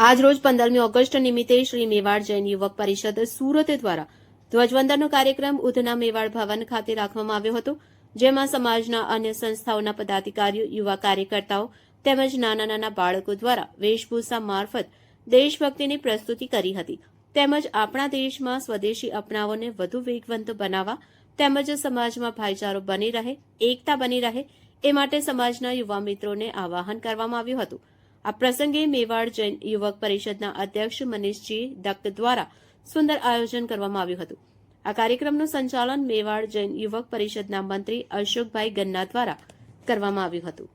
આજરોજ પંદરમી ઓગસ્ટ નિમિત્તે શ્રી મેવાડ જૈન યુવક પરિષદ સુરત દ્વારા ધ્વજવંદનનો કાર્યક્રમ ઉધના મેવાડ ભવન ખાતે રાખવામાં આવ્યો હતો, જેમાં સમાજના અન્ય સંસ્થાઓના પદાધિકારીઓ, યુવા કાર્યકર્તાઓ તેમજ નાના નાના બાળકો દ્વારા વેશભૂષા મારફત દેશભક્તિની પ્રસ્તુતિ કરી હતી. તેમજ આપણા દેશમાં સ્વદેશી અપનાવોને વધુ વેગવંત બનાવવા તેમજ સમાજમાં ભાઈચારો બની રહે, એકતા બની રહે એ માટે સમાજના યુવા મિત્રોને આવાહન કરવામાં આવ્યું હતું. આ પ્રસંગે મેવાડ જૈન યુવક પરિષદના અધ્યક્ષ મનીષજી દત્ત દ્વારા સુંદર આયોજન કરવામાં આવ્યું હતું. આ કાર્યક્રમનું સંચાલન મેવાડ જૈન યુવક પરિષદના મંત્રી અશોકભાઈ ગન્ના દ્વારા કરવામાં આવ્યું હતું.